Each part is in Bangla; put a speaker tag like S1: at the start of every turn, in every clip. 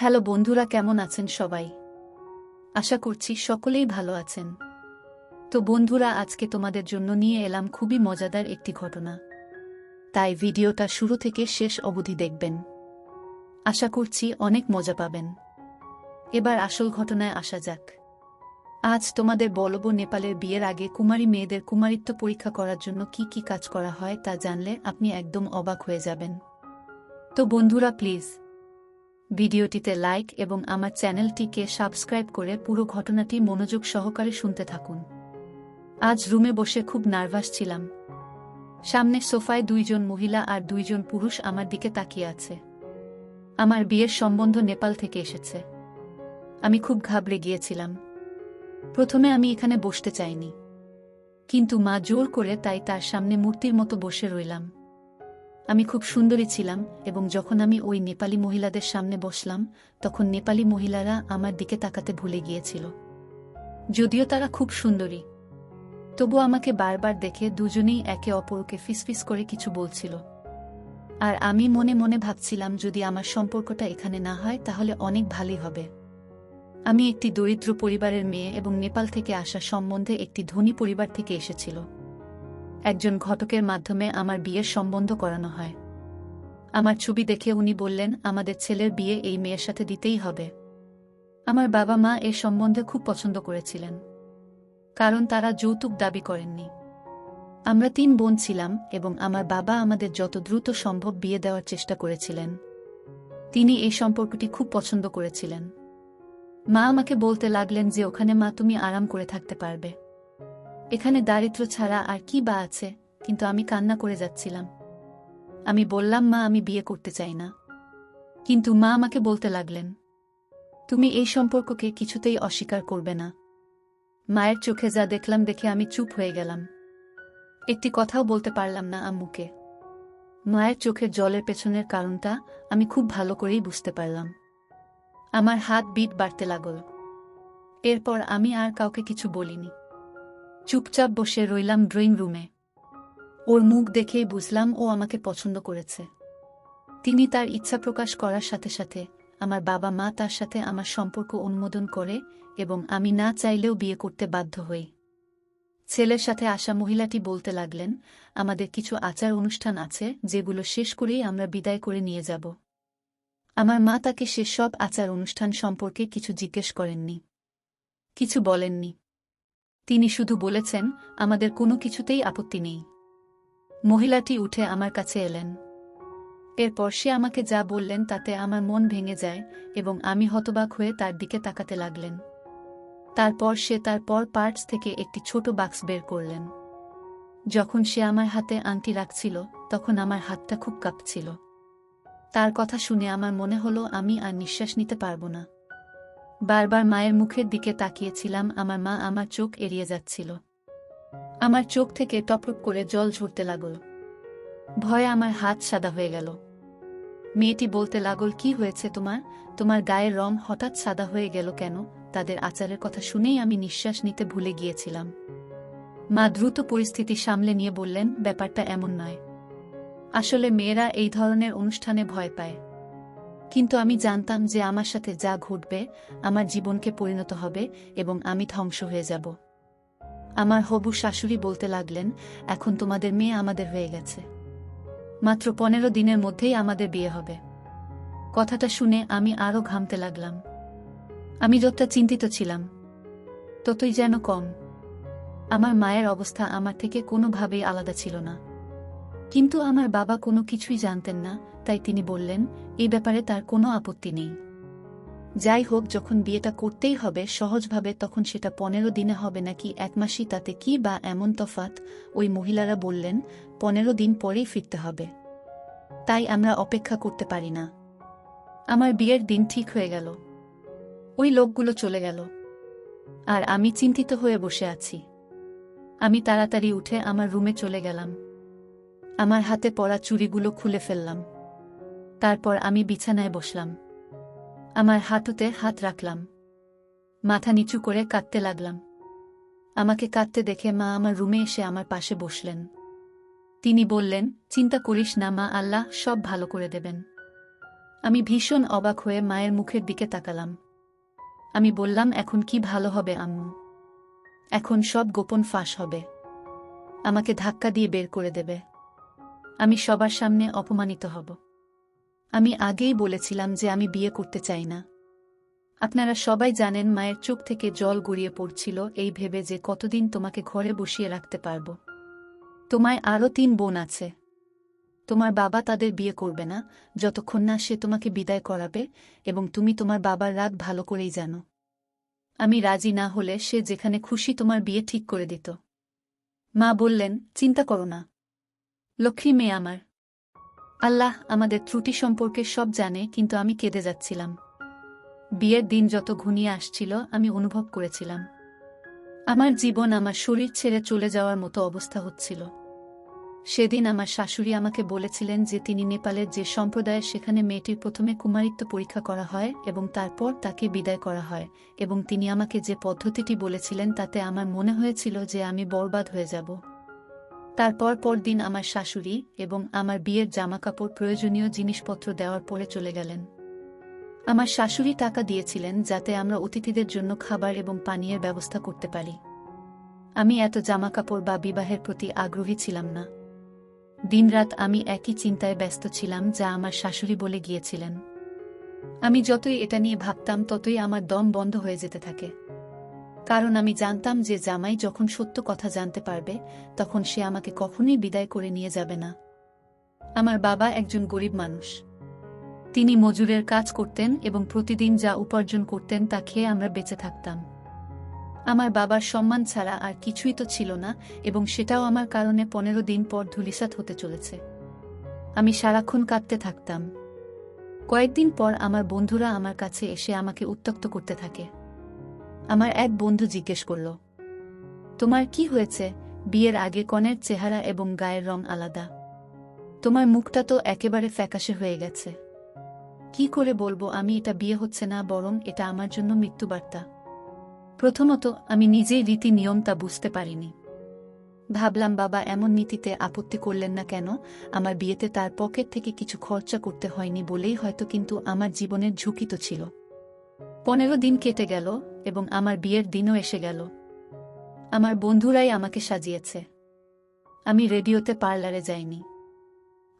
S1: হ্যালো বন্ধুরা, কেমন আছেন সবাই? আশা করছি সকলেই ভালো আছেন। তো বন্ধুরা, আজকে তোমাদের জন্য নিয়ে এলাম খুবই মজাদার একটি ঘটনা। তাই ভিডিওটা শুরু থেকে শেষ অবধি দেখবেন। আশা করছি অনেক মজা পাবেন। এবার আসল ঘটনায় আসা যাক। আজ তোমাদের বলব, নেপালের বিয়ের আগে কুমারী মেয়েদের কুমারিত্ব পরীক্ষা করার জন্য কি কি কাজ করা হয় তা জানলে আপনি একদম অবাক হয়ে যাবেন। তো বন্ধুরা, প্লিজ ভিডিওটিতে লাইক এবং আমার চ্যানেলটিকে সাবস্ক্রাইব করে পুরো ঘটনাটি মনোযোগ সহকারে শুনতে থাকুন। আজ রুমে বসে খুব নার্ভাস ছিলাম। সামনে সোফায় দুইজন মহিলা আর দুইজন পুরুষ আমার দিকে তাকিয়ে আছে। আমার বিয়ের সম্বন্ধ নেপাল থেকে এসেছে। আমি খুব ঘাবড়ে গিয়েছিলাম। প্রথমে আমি এখানে বসতে চাইনি। কিন্তু মা জোর করে তাই তার সামনে মূর্তির মতো বসে রইলাম। আমি খুব সুন্দরী ছিলাম এবং যখন আমি ওই নেপালি মহিলাদের সামনে বসলাম, তখন নেপালি মহিলারা আমার দিকে তাকাতে ভুলে গিয়েছিল। যদিও তারা খুব সুন্দরী। তবু আমাকে বারবার দেখে দুজনেই একে অপরকে ফিসফিস করে কিছু বলছিল। আর আমি মনে মনে ভাবছিলাম, যদি আমার সম্পর্কটা এখানে না হয়, তাহলে অনেক ভালোই হবে। আমি একটি দরিদ্র পরিবারের মেয়ে এবং নেপাল থেকে আসা সম্বন্ধে একটি ধনী পরিবার থেকে এসেছিল। একজন ঘটকের মাধ্যমে আমার বিয়ের সম্বন্ধ করানো হয়। আমার ছবি দেখে উনি বললেন, আমাদের ছেলের বিয়ে এই মেয়ের সাথে দিতেই হবে। আমার বাবা মা এ সম্বন্ধে খুব পছন্দ করেছিলেন, কারণ তারা যৌতুক দাবি করেননি। আমরা তিন বোন ছিলাম এবং আমার বাবা আমাদের যত দ্রুত সম্ভব বিয়ে দেওয়ার চেষ্টা করেছিলেন। তিনি এই সম্পর্কটি খুব পছন্দ করেছিলেন। মা আমাকে বলতে লাগলেন যে, ওখানে মা, তুমি আরাম করে থাকতে পারবে। এখানে দারিদ্র ছাড়া আর কি বা আছে, কিন্তু আমি কান্না করে যাচ্ছিলাম। আমি বললাম, মা, আমি বিয়ে করতে চাই না। কিন্তু মা আমাকে বলতে লাগলেন, তুমি এই সম্পর্ককে কিছুতেই অস্বীকার করবে না। মায়ের চোখে যা দেখলাম দেখে আমি চুপ হয়ে গেলাম। একটি কথাও বলতে পারলাম না আম্মুকে। মায়ের চোখের জলের পেছনের কারণটা আমি খুব ভালো করেই বুঝতে পারলাম। আমার হাত বিট বাড়তে লাগল। এরপর আমি আর কাউকে কিছু বলিনি। চুপচাপ বসে রইলাম ড্রয়িং রুমে। ওর মুখ দেখেই বুঝলাম ও আমাকে পছন্দ করেছে। তিনি তার ইচ্ছা প্রকাশ করার সাথে সাথে আমার বাবা মা তার সাথে আমার সম্পর্ক অনুমোদন করে এবং আমি না চাইলেও বিয়ে করতে বাধ্য হই। ছেলের সাথে আসা মহিলাটি বলতে লাগলেন, আমাদের কিছু আচার অনুষ্ঠান আছে যেগুলো শেষ করেই আমরা বিদায় করে নিয়ে যাব। আমার মা তাকে সেসব আচার অনুষ্ঠান সম্পর্কে কিছু জিজ্ঞেস করেননি। কিছু বলেননি। তিনি শুধু বলেছেন, আমাদের কোনো কিছুতেই আপত্তি নেই। মহিলাটি উঠে আমার কাছে এলেন। এরপর সে আমাকে যা বললেন তাতে আমার মন ভেঙে যায় এবং আমি হতবাক হয়ে তার দিকে তাকাতে লাগলেন। তারপর সে তার পর পার্টস থেকে একটি ছোট বাক্স বের করলেন। যখন সে আমার হাতে আংটি রাখছিল, তখন আমার হাতটা খুব কাঁপছিল। তার কথা শুনে আমার মনে হলো, আমি আর নিঃশ্বাস নিতে পারব না। বারবার মায়ের মুখের দিকে তাকিয়েছিলাম, আমার মা আমার চোখ এড়িয়ে যাচ্ছিল। আমার চোখ থেকে টপটপ করে জল ঝরতে লাগল। ভয়ে আমার হাত সাদা হয়ে গেল। মেয়েটি বলতে লাগল, কি হয়েছে তোমার? তোমার গায়ের রং হঠাৎ সাদা হয়ে গেল কেন? তাদের আচারের কথা শুনেই আমি নিঃশ্বাস নিতে ভুলে গিয়েছিলাম। মা দ্রুত পরিস্থিতি সামলে নিয়ে বললেন, ব্যাপারটা এমন নয়। আসলে মেয়েরা এই ধরনের অনুষ্ঠানে ভয় পায়। কিন্তু আমি জানতাম যে আমার সাথে যা ঘটবে, আমার জীবনকে পরিণত হবে এবং আমি ধ্বংস হয়ে যাব। আমার হবু শাশুড়ি বলতে লাগলেন, এখন তোমাদের মেয়ে আমাদের হয়ে গেছে। মাত্র পনেরো দিনের মধ্যেই আমাদের বিয়ে হবে। কথাটা শুনে আমি আরও ঘামতে লাগলাম। আমি যতটা চিন্তিত ছিলাম, ততই যেন কম। আমার মায়ের অবস্থা আমার থেকে কোনোভাবেই আলাদা ছিল না। কিন্তু আমার বাবা কোনো কিছুই জানতেন না তাই তিনি বললেন এই ব্যাপারে তার কোনো আপত্তি নেই। যাই হোক, যখন বিয়েটা করতেই হবে, সহজভাবে তখন সেটা পনেরো দিনে হবে নাকি এক মাসই, তাতে কি বা এমন তফাত? ওই মহিলারা বললেন, পনেরো দিন পরেই ফিরতে হবে। তাই আমরা অপেক্ষা করতে পারি না। আমার বিয়ের দিন ঠিক হয়ে গেল। ওই লোকগুলো চলে গেল। আর আমি চিন্তিত হয়ে বসে আছি। আমি তাড়াতাড়ি উঠে আমার রুমে চলে গেলাম। আমার হাতে পড়া চুরিগুলো খুলে ফেললাম। তারপর আমি বিছানায় বসলাম। আমার হাঁটুতে হাত রাখলাম। মাথা নিচু করে কাঁদতে লাগলাম। আমাকে কাঁদতে দেখে মা আমার রুমে এসে আমার পাশে বসলেন। তিনি বললেন, চিন্তা করিস না মা, আল্লাহ সব ভালো করে দেবেন। আমি ভীষণ অবাক হয়ে মায়ের মুখের দিকে তাকালাম। আমি বললাম, এখন কি ভালো হবে আম্মু? এখন সব গোপন ফাঁস হবে। আমাকে ধাক্কা দিয়ে বের করে দেবে। আমি সবার সামনে অপমানিত হব। আমি আগেই বলেছিলাম যে আমি বিয়ে করতে চাই না। আপনারা সবাই জানেন মায়ের চোখ থেকে জল গড়িয়ে পড়ছিল এই ভেবে যে কতদিন তোমাকে ঘরে বসিয়ে রাখতে পারব। তোমায় আরও তিন বোন আছে। তোমার বাবা তাদের বিয়ে করবে না, যতক্ষণ না সে তোমাকে বিদায় করাবে এবং তুমি তোমার বাবার রাগ ভালো করেই জানো। আমি রাজি না হলে সে যেখানে খুশি তোমার বিয়ে ঠিক করে দিত। মা বললেন, চিন্তা করো না। লক্ষ্মী মেয়ে আমার। আল্লাহ আমাদের ত্রুটি সম্পর্কে সব জানে, কিন্তু আমি কেঁদে যাচ্ছিলাম। বিয়ের দিন যত ঘনিয়ে আসছিল, আমি অনুভব করেছিলাম। আমার জীবন আমার শরীর ছেড়ে চলে যাওয়ার মতো অবস্থা হচ্ছিল। সেদিন আমার শাশুড়ি আমাকে বলেছিলেন যে তিনি নেপালের যে সম্প্রদায় সেখানে মেয়েটির প্রথমে কুমারিত্ব পরীক্ষা করা হয় এবং তারপর তাকে বিদায় করা হয় এবং তিনি আমাকে যে পদ্ধতিটি বলেছিলেন, তাতে আমার মনে হয়েছিল যে আমি বরবাদ হয়ে যাব। তারপর পরদিন আমার শাশুড়ি এবং আমার বিয়ের জামাকাপড় প্রয়োজনীয় জিনিসপত্র দেওয়ার পরে চলে গেলেন। আমার শাশুড়ি টাকা দিয়েছিলেন যাতে আমরা অতিথিদের জন্য খাবার এবং পানীয়ের ব্যবস্থা করতে পারি। আমি এত জামাকাপড় বা বিবাহের প্রতি আগ্রহী ছিলাম না। দিনরাত আমি একই চিন্তায় ব্যস্ত ছিলাম যা আমার শাশুড়ি বলে গিয়েছিলেন। আমি যতই এটা নিয়ে ভাবতাম, ততই আমার দম বন্ধ হয়ে যেতে থাকে। কারণ আমি জানতাম যে জামাই যখন সত্য কথা জানতে পারবে, তখন সে আমাকে কখনোই বিদায় করে নিয়ে যাবে না। আমার বাবা একজন গরিব মানুষ। তিনি মজুরের কাজ করতেন এবং প্রতিদিন যা উপার্জন করতেন তা খেয়ে আমরা বেঁচে থাকতাম। আমার বাবার সম্মান ছাড়া আর কিছুই তো ছিল না এবং সেটাও আমার কারণে পনেরো দিন পর ধুলিসাত হতে চলেছে। আমি সারাক্ষণ কাঁদতে থাকতাম। কয়েকদিন পর আমার বন্ধুরা আমার কাছে এসে আমাকে উত্তক্ত করতে থাকে। আমার এক বন্ধু জিজ্ঞেস করল, তোমার কি হয়েছে? বিয়ের আগে কনের চেহারা এবং গায়ের রং আলাদা। তোমার মুখটা তো একেবারে ফ্যাকাশে হয়ে গেছে। কি করে বলব আমি এটা বিয়ে হচ্ছে না, বরং এটা আমার জন্য মৃত্যুবার্তা। প্রথমত, আমি নিজেই রীতি নিয়ম তা বুঝতে পারিনি। ভাবলাম, বাবা, এমন নীতিতে আপত্তি করলেন না কেন? আমার বিয়েতে তার পকেট থেকে কিছু খরচা করতে হয়নি বলেই হয়তো কিন্তু আমার জীবনের ঝুঁকি তো ছিল। পনেরো দিন কেটে গেল এবং আমার বিয়ের দিনও এসে গেল। আমার বন্ধুরাই আমাকে সাজিয়েছে। আমি রেডিওতে পার্লারে যাইনি।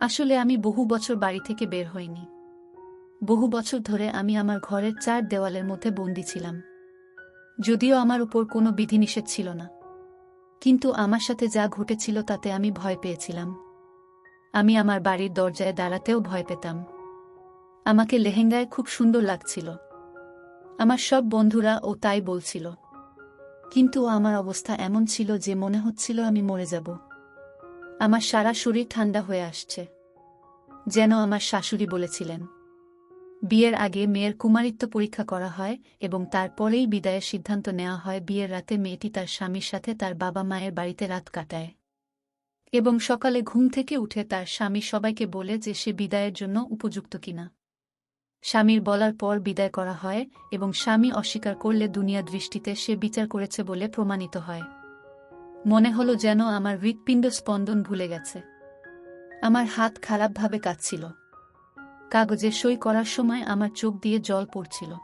S1: আসলে আমি বহু বছর বাড়ি থেকে বের হইনি। বহু বছর ধরে আমি আমার ঘরের চার দেওয়ালের মধ্যে বন্দি ছিলাম। যদিও আমার উপর কোনো বিধিনিষেধ ছিল না। কিন্তু আমার সাথে যা ঘটেছিল তাতে আমি ভয় পেয়েছিলাম। আমি আমার বাড়ির দরজায় দাঁড়াতেও ভয় পেতাম। আমাকে লেহেঙ্গায় খুব সুন্দর লাগছিল। আমার সব বন্ধুরা ও তাই বলছিল। কিন্তু আমার অবস্থা এমন ছিল যে মনে হচ্ছিল আমি মরে যাব। আমার সারা শরীর ঠান্ডা হয়ে আসছে। যেন আমার শাশুড়ি বলেছিলেন, বিয়ের আগে মেয়ের কুমারিত্ব পরীক্ষা করা হয় এবং তারপরেই বিদায়ের সিদ্ধান্ত নেওয়া হয় বিয়ের রাতে মেয়েটি তার স্বামীর সাথে তার বাবা মায়ের বাড়িতে রাত কাটায়। এবং সকালে ঘুম থেকে উঠে তার স্বামী সবাইকে বলে যে সে বিদায়ের জন্য উপযুক্ত কিনা। স্বামীর বলার পর বিদায় করা হয় এবং স্বামী অস্বীকার করলে দুনিয়া দৃষ্টিতে সে বিচার করেছে বলে প্রমাণিত হয়। মনে হলো যেন আমার হৃৎপিণ্ড স্পন্দন ভুলে গেছে। আমার হাত খারাপভাবে কাঁদছিল। কাগজে সই করার সময় আমার চোখ দিয়ে জল পড়ছিল।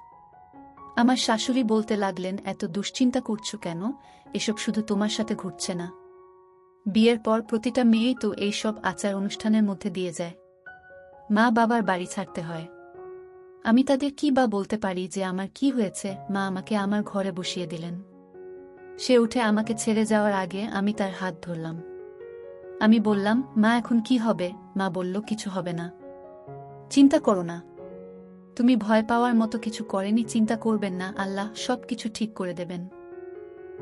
S1: আমার শাশুড়ি বলতে লাগলেন, এত দুশ্চিন্তা করছ কেন? এসব শুধু তোমার সাথে ঘুরছে না। বিয়ের পর প্রতিটা মেয়েই তো এইসব আচার অনুষ্ঠানের মধ্যে দিয়ে যায়। মা বাবার বাড়ি ছাড়তে হয়। আমি তাদের কি বা বলতে পারি যে আমার কি হয়েছে? মা আমাকে আমার ঘরে বসিয়ে দিলেন। সে উঠে আমাকে ছেড়ে যাওয়ার আগে আমি তার হাত ধরলাম। আমি বললাম, মা, এখন কি হবে? মা বলল, কিছু হবে না। চিন্তা করো না। তুমি ভয় পাওয়ার মতো কিছু করেনি, চিন্তা করবেন না। আল্লাহ সব কিছু ঠিক করে দেবেন।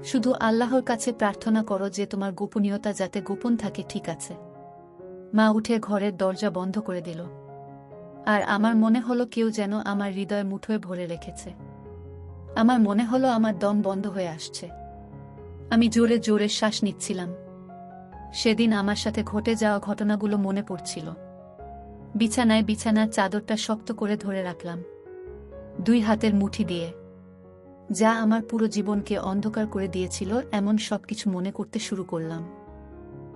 S1: শুধু আল্লাহর কাছে প্রার্থনা করো যে তোমার গোপনীয়তা যাতে গোপন থাকে ঠিক আছে। মা উঠে ঘরের দরজা বন্ধ করে দিল। আর আমার মনে হলো কেউ যেন আমার হৃদয় মুঠোয় ভরে রেখেছে। আমার মনে হলো আমার দম বন্ধ হয়ে আসছে। আমি জোরে জোরে শ্বাস নিচ্ছিলাম। সেদিন আমার সাথে ঘটে যাওয়া ঘটনাগুলো মনে পড়ছিল। বিছানায় বিছানার চাদরটা শক্ত করে ধরে রাখলাম। দুই হাতের মুঠি দিয়ে। যা আমার পুরো জীবনকে অন্ধকার করে দিয়েছিল এমন সবকিছু মনে করতে শুরু করলাম।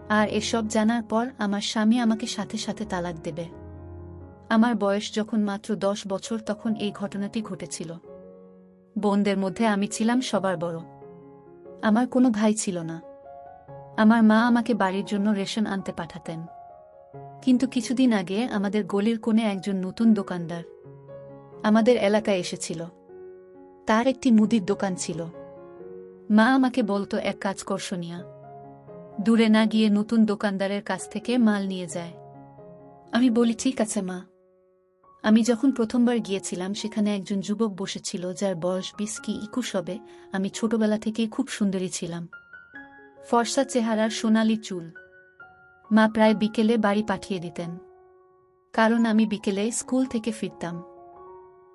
S1: আর এসব জানার পর আমার স্বামী আমাকে সাথে সাথে তালাক দেবে। আমার বয়স যখন মাত্র দশ বছর তখন এই ঘটনাটি ঘটেছিল। বোনদের মধ্যে আমি ছিলাম সবার বড়। আমার কোনো ভাই ছিল না। আমার মা আমাকে বাড়ির জন্য রেশন আনতে পাঠাতেন। কিন্তু কিছুদিন আগে আমাদের গলির কোণে একজন নতুন দোকানদার আমাদের এলাকায় এসেছিল। তার একটি মুদির দোকান ছিল। মা আমাকে বলতো, এক কাজ কর দূরে না গিয়ে নতুন দোকানদারের কাছ থেকে মাল নিয়ে যায়। আমি বলি, ঠিক আছে মা। আমি যখন প্রথমবার গিয়েছিলাম, সেখানে একজন যুবক বসেছিল, যার বয়স বিশ কি একুশ হবে। আমি ছোটবেলা থেকেই খুব সুন্দরী ছিলাম। ফর্সা চেহারার সোনালি চুল। মা প্রায় বিকেলে বাড়ি পাঠিয়ে দিতেন। কারণ আমি বিকেলে স্কুল থেকে ফিরতাম।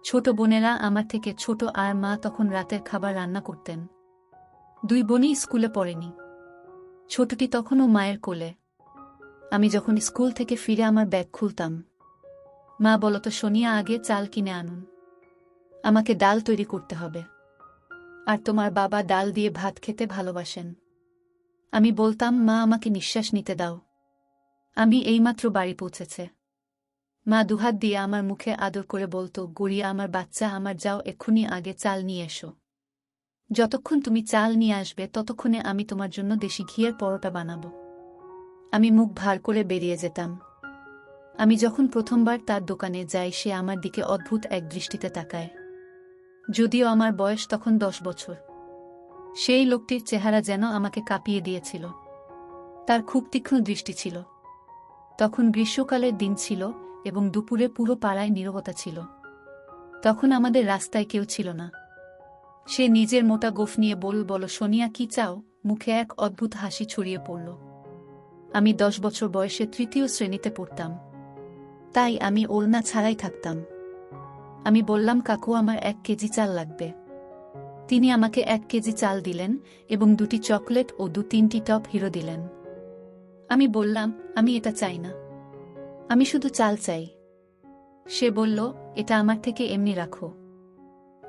S1: ছোট বোনেরা আমার থেকে ছোট, আর মা তখন রাতের খাবার রান্না করতেন। দুই বোনই স্কুলে পড়েনি। ছোটটি তখনও মায়ের কোলে। আমি যখন স্কুল থেকে ফিরে আমার ব্যাগ খুলতাম। মা বলতো, সোনিয়া, আগে চাল কিনে আনুন। আমাকে ডাল তৈরি করতে হবে। আর তোমার বাবা ডাল দিয়ে ভাত খেতে ভালোবাসেন। আমি বলতাম, মা, আমাকে নিঃশ্বাস নিতে দাও। আমি এইমাত্র বাড়ি পৌঁছেছে। মা দুহাত দিয়ে আমার মুখে আদর করে বলতো, গড়িয়া, আমার বাচ্চা, আমার যাও, এক্ষুনি আগে চাল নিয়ে এসো। যতক্ষণ তুমি চাল নিয়ে আসবে, ততক্ষণে আমি তোমার জন্য দেশি ঘিয়ের পরোটা বানাবো। আমি মুখ ভার করে বেরিয়ে যেতাম। আমি যখন প্রথমবার তার দোকানে যাই, সে আমার দিকে অদ্ভুত এক দৃষ্টিতে তাকায়। যদিও আমার বয়স তখন দশ বছর। সেই লোকটির চেহারা যেন আমাকে কাঁপিয়ে দিয়েছিল। তার খুব তীক্ষ্ণ দৃষ্টি ছিল। তখন গ্রীষ্মকালের দিন ছিল এবং দুপুরে পুরো পাড়ায় নীরবতা ছিল। তখন আমাদের রাস্তায় কেউ ছিল না। সে নিজের মোটা গোফ নিয়ে বল, বলো, সোনিয়া, কি চাও? মুখে এক অদ্ভুত হাসি ছড়িয়ে পড়ল। আমি দশ বছর বয়সে তৃতীয় শ্রেণীতে পড়তাম। তাই আমি ওলনা ছাড়াই থাকতাম। আমি বললাম, কাকু, আমার এক কেজি চাল লাগবে। তিনি আমাকে এক কেজি চাল দিলেন এবং দুটি চকলেট ও দু তিনটি টপ হিরো দিলেন। আমি বললাম, আমি এটা চাই না। আমি শুধু চাল চাই। সে বলল, এটা আমার থেকে এমনি রাখো।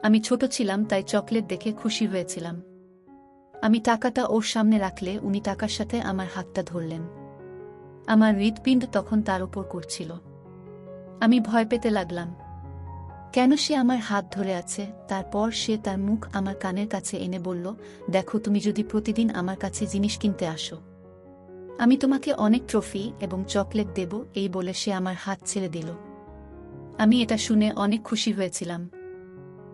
S1: আমি ছোট ছিলাম, তাই চকলেট দেখে খুশি হয়েছিলাম। আমি টাকাটা ওর সামনে রাখলে উনি টাকার সাথে আমার হাতটা ধরলেন। আমার হৃৎপিণ্ড তখন তার উপর করছিল। আমি ভয় পেতে লাগলাম। কেন সে আমার হাত ধরে আছে? তারপর সে তার মুখ আমার কানের কাছে এনে বলল, দেখো, তুমি যদি প্রতিদিন আমার কাছে জিনিস কিনতে আসো। আমি তোমাকে অনেক ট্রফি এবং চকলেট দেব, এই বলে সে আমার হাত ছেড়ে দিল। আমি এটা শুনে অনেক খুশি হয়েছিলাম।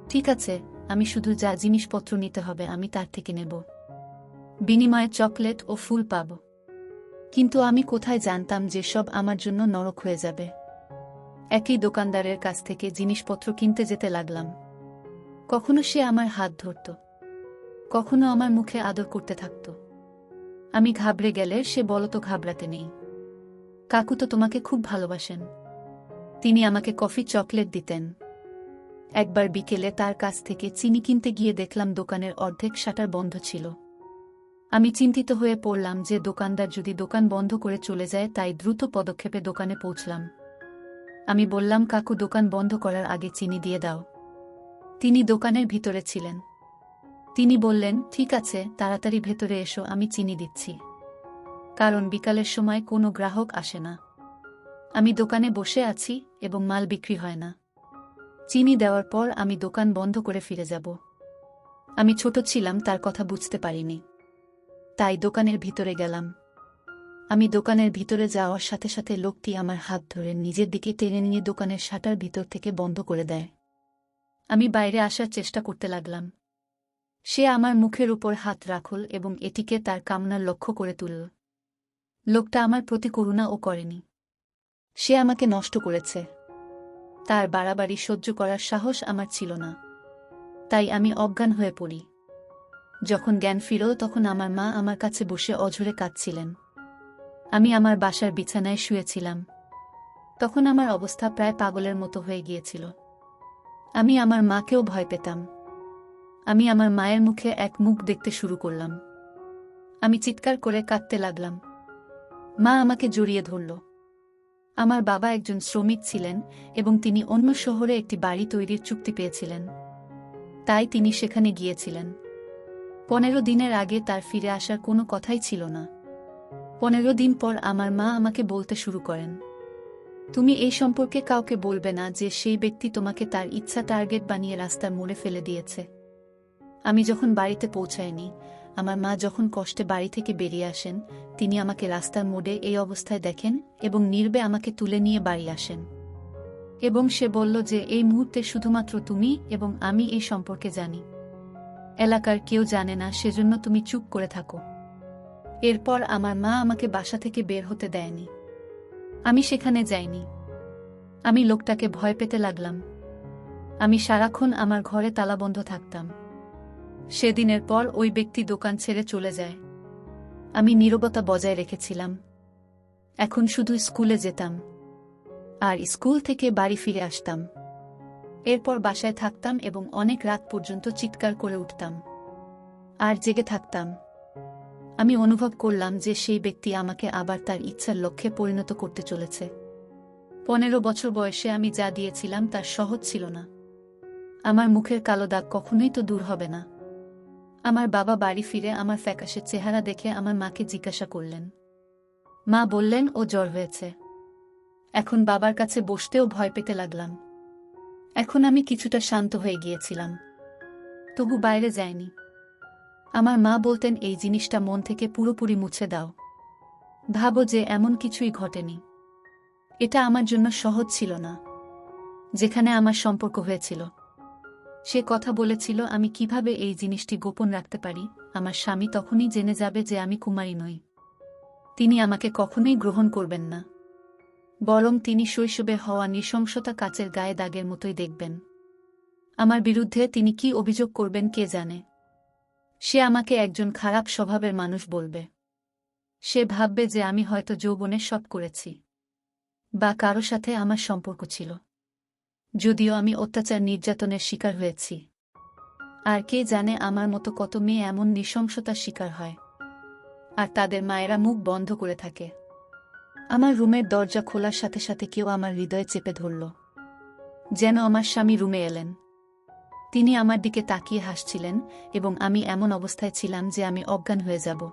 S1: ঠিক আছে, আমি শুধু যা জিনিসপত্র নিতে হবে আমি তার থেকে নেব। বিনিময়ে চকলেট ও ফুল পাব। কিন্তু আমি কোথায় জানতাম যে সব আমার জন্য নরক হয়ে যাবে? একই দোকানদারের কাছ থেকে জিনিসপত্র কিনতে যেতে লাগলাম। কখনো সে আমার হাত ধরত। কখনো আমার মুখে আদর করতে থাকত। আমি ঘাবড়ে গেলে সে বলতো, ঘাবড়াতে নেই। কাকু তো তোমাকে খুব ভালোবাসেন। তিনি আমাকে কফি চকলেট দিতেন। একবার বিকেলে তার কাছ থেকে চিনি কিনতে গিয়ে দেখলাম দোকানের অর্ধেক শাটার বন্ধ ছিল। আমি চিন্তিত হয়ে পড়লাম যে দোকানদার যদি দোকান বন্ধ করে চলে যায়, তাই দ্রুত পদক্ষেপে দোকানে পৌঁছলাম। আমি বললাম, কাকু, দোকান বন্ধ করার আগে চিনি দিয়ে দাও। তিনি দোকানের ভিতরে ছিলেন। তিনি বললেন, ঠিক আছে, তাড়াতাড়ি ভেতরে এসো, আমি চিনি দিচ্ছি। কারণ বিকালের সময় কোনো গ্রাহক আসে না। আমি দোকানে বসে আছি এবং মাল বিক্রি হয় না। চিনি দেওয়ার পর আমি দোকান বন্ধ করে ফিরে যাব। আমি ছোট ছিলাম, তার কথা বুঝতে পারিনি। তাই দোকানের ভিতরে গেলাম। আমি দোকানের ভিতরে যাওয়ার সাথে সাথে লোকটি আমার হাত ধরে নিজের দিকে টেনে নিয়ে দোকানের শাটার ভিতর থেকে বন্ধ করে দেয়। আমি বাইরে আসার চেষ্টা করতে লাগলাম। সে আমার মুখের উপর হাত রাখল এবং এটিকে তার কামনার লক্ষ্য করে তুলল। লোকটা আমার প্রতি করুণাও করেনি। সে আমাকে নষ্ট করেছে। তার বাড়াবাড়ি সহ্য করার সাহস আমার ছিল না। তাই আমি অজ্ঞান হয়ে পড়ি। যখন জ্ঞান ফিরল তখন আমার মা আমার কাছে বসে অঝরে কাঁদছিলেন। আমি আমার বাসার বিছানায় শুয়েছিলাম। তখন আমার অবস্থা প্রায় পাগলের মতো হয়ে গিয়েছিল। আমি আমার মাকেও ভয় পেতাম। আমি আমার মায়ের মুখে এক মুখ দেখতে শুরু করলাম। আমি চিৎকার করে কাঁদতে লাগলাম। মা আমাকে জড়িয়ে ধরল। আমার বাবা একজন শ্রমিক ছিলেন এবং তিনি অন্য শহরে একটি বাড়ি তৈরির চুক্তি পেয়েছিলেন। তাই তিনি সেখানে গিয়েছিলেন। পনেরো দিনের আগে তার ফিরে আসার কোনো কথাই ছিল না। পনেরো দিন পর আমার মা আমাকে বলতে শুরু করেন। তুমি এই সম্পর্কে কাউকে বলবে না যে সেই ব্যক্তি তোমাকে তার ইচ্ছা টার্গেট বানিয়ে রাস্তার মোড়ে ফেলে দিয়েছে। আমি যখন বাড়িতে পৌঁছায়নি, আমার মা যখন কষ্টে বাড়ি থেকে বেরিয়ে আসেন, তিনি আমাকে রাস্তার মোড়ে এই অবস্থায় দেখেন এবং নির্বে আমাকে তুলে নিয়ে বাড়ি আসেন। এবং সে বলল যে এই মুহূর্তে শুধুমাত্র তুমি এবং আমি এই সম্পর্কে জানি। এলাকার কেউ জানে না, সেজন্য তুমি চুপ করে থাকো। এরপর আমার মা আমাকে বাসা থেকে বের হতে দেয়নি। আমি সেখানে যাইনি। আমি লোকটাকে ভয় পেতে লাগলাম। আমি সারাক্ষণ আমার ঘরে তালাবন্ধ থাকতাম। সেদিনের পর ওই ব্যক্তি দোকান ছেড়ে চলে যায়। আমি নীরবতা বজায় রেখেছিলাম। এখন শুধু স্কুলে যেতাম। আর স্কুল থেকে বাড়ি ফিরে আসতাম। এরপর বাসায় থাকতাম এবং অনেক রাত পর্যন্ত চিৎকার করে উঠতাম। আর জেগে থাকতাম। আমি অনুভব করলাম যে সেই ব্যক্তি আমাকে আবার তার ইচ্ছার লক্ষ্যে পরিণত করতে চলেছে। পনেরো বছর বয়সে আমি যা দিয়েছিলাম তার সহজ ছিল না। আমার মুখের কালো দাগ কখনোই তো দূর হবে না। আমার বাবা বাড়ি ফিরে আমার ফ্যাকাশের চেহারা দেখে আমার মাকে জিজ্ঞাসা করলেন। মা বললেন, ও জ্বর হয়েছে। এখন বাবার কাছে বসতেও ভয় পেতে লাগলাম। এখন আমি কিছুটা শান্ত হয়ে গিয়েছিলাম। তবু বাইরে যায়নি। আমার মা বলতেন, এই জিনিসটা মন থেকে পুরোপুরি মুছে দাও। ভাবো যে এমন কিছুই ঘটেনি। এটা আমার জন্য সহজ ছিল না, যেখানে আমার সম্পর্ক হয়েছিল। সে কথা বলেছিল, আমি কীভাবে এই জিনিসটি গোপন রাখতে পারি? আমার স্বামী তখনই জেনে যাবে যে আমি কুমারী নই। তিনি আমাকে কখনোই গ্রহণ করবেন না। বরং তিনি শৈশবে হওয়া নৃশংসতা কাচের গায়ে দাগের মতোই দেখবেন। আমার বিরুদ্ধে তিনি কি অভিযোগ করবেন কে জানে? সে আমাকে একজন খারাপ স্বভাবের মানুষ বলবে। সে ভাববে যে আমি হয়তো যৌবনে সব করেছি। বা কারও সাথে আমার সম্পর্ক ছিল। যদিও আমি অত্যাচার নির্যাতনের শিকার হয়েছি। আর কে জানে আমার মতো কত মেয়ে এমন নৃশংসতার শিকার হয়। আর তাদের মায়েরা মুখ বন্ধ করে থাকে। আমার রুমের দরজা খোলার সাথে সাথে কেউ আমার হৃদয়ে চেপে ধরল। যেন আমার স্বামী রুমে এলেন। তিনি আমার দিকে তাকিয়ে হাসছিলেন এবং আমি এমন অবস্থায় ছিলাম যে আমি অজ্ঞান হয়ে যাব।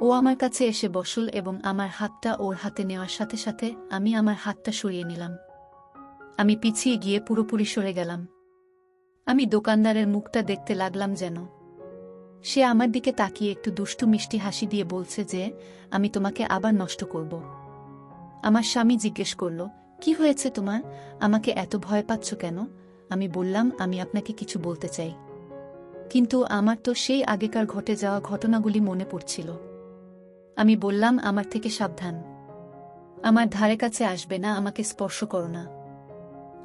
S1: ও আমার কাছে এসে বসল এবং আমার হাতটা ওর হাতে নেওয়ার সাথে সাথে আমি আমার হাতটা সরিয়ে নিলাম। আমি পিছিয়ে গিয়ে পুরোপুরি সরে গেলাম। আমি দোকানদারের মুখটা দেখতে লাগলাম যেন। সে আমার দিকে তাকিয়ে একটু দুষ্টু মিষ্টি হাসি দিয়ে বলছে যে, আমি তোমাকে আবার নষ্ট করব। আমার স্বামী জিজ্ঞেস করল, কি হয়েছে তোমার? আমাকে এত ভয় পাচ্ছ কেন? আমি বললাম, আমি আপনাকে কিছু বলতে চাই। কিন্তু আমার তো সেই আগেকার ঘটে যাওয়া ঘটনাগুলি মনে পড়ছিল। আমি বললাম, আমার থেকে সাবধান। আমার ধারে কাছে আসবে না, আমাকে স্পর্শ করো না।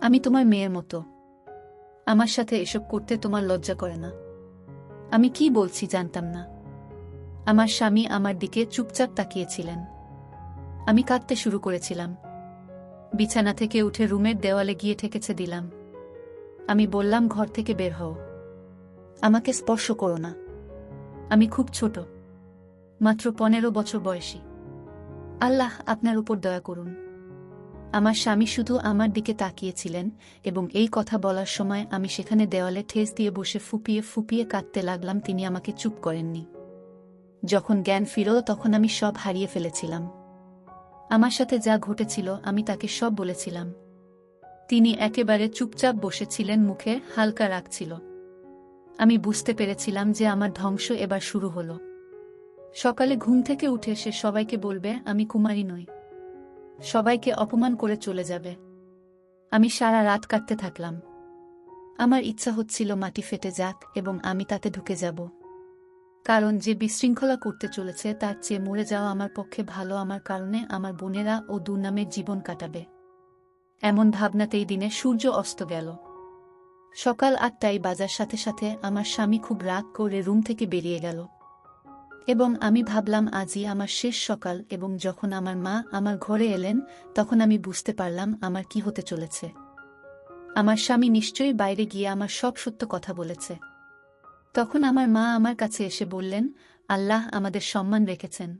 S1: আমি তোমার মেয়ের মতো। আমার সাথে এসব করতে তোমার লজ্জা করে না। আমি কি বলছি জানতাম না। আমার স্বামী আমার দিকে চুপচাপ তাকিয়েছিলেন। আমি কাঁদতে শুরু করেছিলাম। বিছানা থেকে উঠে রুমের দেওয়ালে গিয়ে ঠেকেছে দিলাম। আমি বললাম, ঘর থেকে বের হও। আমাকে স্পর্শ করো না। আমি খুব ছোট। মাত্র পনেরো বছর বয়সী। আল্লাহ আপনার উপর দয়া করুন। আমার স্বামী শুধু আমার দিকে তাকিয়েছিলেন এবং এই কথা বলার সময় আমি সেখানে দেওয়ালে ঠেস দিয়ে বসে ফুপিয়ে ফুপিয়ে কাঁদতে লাগলাম, তিনি আমাকে চুপ করেননি। যখন জ্ঞান ফিরল, তখন আমি সব হারিয়ে ফেলেছিলাম। আমার সাথে যা ঘটেছিল, আমি তাকে সব বলেছিলাম। তিনি একেবারে চুপচাপ বসেছিলেন, মুখে হালকা রাখছিল আমি বুঝতে পেরেছিলাম যে আমার ধ্বংস এবার শুরু হল। সকালে ঘুম থেকে উঠে সে সবাইকে বলবে, আমি কুমারী নই। সবাইকে অপমান করে চলে যাবে। আমি সারা রাত কাটতে থাকলাম। আমার ইচ্ছা হচ্ছিল মাটি ফেটে যাক এবং আমি তাতে ঢুকে যাব। কারণ যে বিশৃঙ্খলা করতে চলেছে, তার চেয়ে মরে যাওয়া আমার পক্ষে ভালো, আমার কারণে আমার বোনেরা ও দুর্নামের জীবন কাটাবে। এমন ভাবনাতেই দিনে সূর্য অস্ত গেল। সকাল আটটায় বাজার সাথে সাথে আমার স্বামী খুব রাগ করে রুম থেকে বেরিয়ে গেল। এবং আমি ভাবলাম আজই আমার শেষ সকাল এবং যখন আমার মা আমার ঘরে এলেন, তখন আমি বুঝতে পারলাম আমার কি হতে চলেছে। আমার স্বামী নিশ্চয়ই বাইরে গিয়ে আমার সব সত্য কথা বলেছে। তখন আমার মা আমার কাছে এসে বললেন, আল্লাহ আমাদের সম্মান রেখেছেন।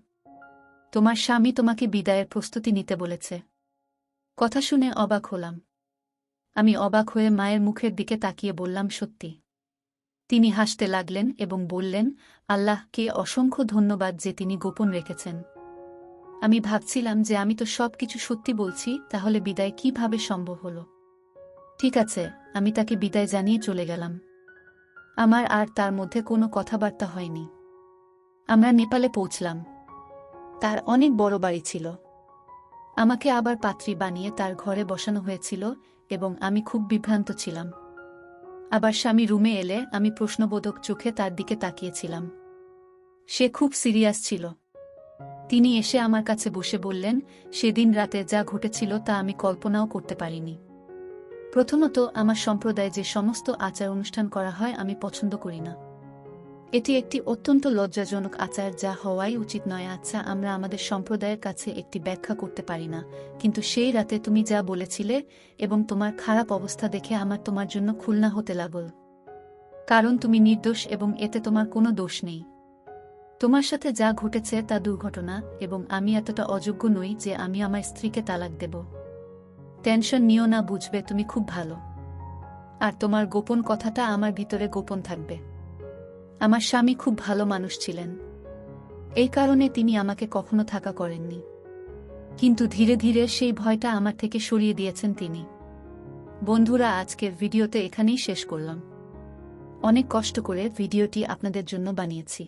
S1: তোমার স্বামী তোমাকে বিদায়ের প্রস্তুতি নিতে বলেছে। কথা শুনে অবাক হলাম। আমি অবাক হয়ে মায়ের মুখের দিকে তাকিয়ে বললাম, সত্যি। তিনি হাসতে লাগলেন এবং বললেন আল্লাহকে অসংখ্য ধন্যবাদ যে তিনি গোপন রেখেছেন। আমি ভাবছিলাম যে আমি তো সব কিছু সত্যি বলছি, তাহলে বিদায় কীভাবে সম্ভব হলো? ঠিক আছে, আমি তাকে বিদায় জানিয়ে চলে গেলাম। আমার আর তার মধ্যে কোনো কথাবার্তা হয়নি। আমরা নেপালে পৌঁছলাম। তার অনেক বড় বাড়ি ছিল। আমাকে আবার পাত্রী বানিয়ে তার ঘরে বসানো হয়েছিল এবং আমি খুব বিভ্রান্ত ছিলাম। আবার স্বামী রুমে এলে আমি প্রশ্নবোধক চোখে তার দিকে তাকিয়েছিলাম। সে খুব সিরিয়াস ছিল। তিনি এসে আমার কাছে বসে বললেন, সেদিন রাতে যা ঘটেছিল তা আমি কল্পনাও করতে পারিনি। প্রথমত, আমার সম্প্রদায়ে যে সমস্ত আচার অনুষ্ঠান করা হয় আমি পছন্দ করি না। এটি একটি অত্যন্ত লজ্জাজনক আচার যা হওয়াই উচিত নয়। আচ্ছা আমরা আমাদের সম্প্রদায়ের কাছে একটি ব্যাখ্যা করতে পারি না। কিন্তু সেই রাতে তুমি যা বলেছিলে এবং তোমার খারাপ অবস্থা দেখে আমার তোমার জন্য খুলনা হতে লাগল। কারণ তুমি নির্দোষ এবং এতে তোমার কোনো দোষ নেই। তোমার সাথে যা ঘটেছে তা দুর্ঘটনা এবং আমি এতটা অযোগ্য নই যে আমি আমার স্ত্রীকে তালাক দেব। টেনশন নিও না, বুঝবে তুমি খুব ভালো। আর তোমার গোপন কথাটা আমার ভিতরে গোপন থাকবে। আমার স্বামী খুব ভালো মানুষ ছিলেন। এই কারণে তিনি আমাকে কখনো থাকা করেননি। কিন্তু ধীরে ধীরে সেই ভয়টা আমার থেকে সরিয়ে দিয়েছেন তিনি। বন্ধুরা আজকের ভিডিওতে এখানেই শেষ করলাম। অনেক কষ্ট করে ভিডিওটি আপনাদের জন্য বানিয়েছি।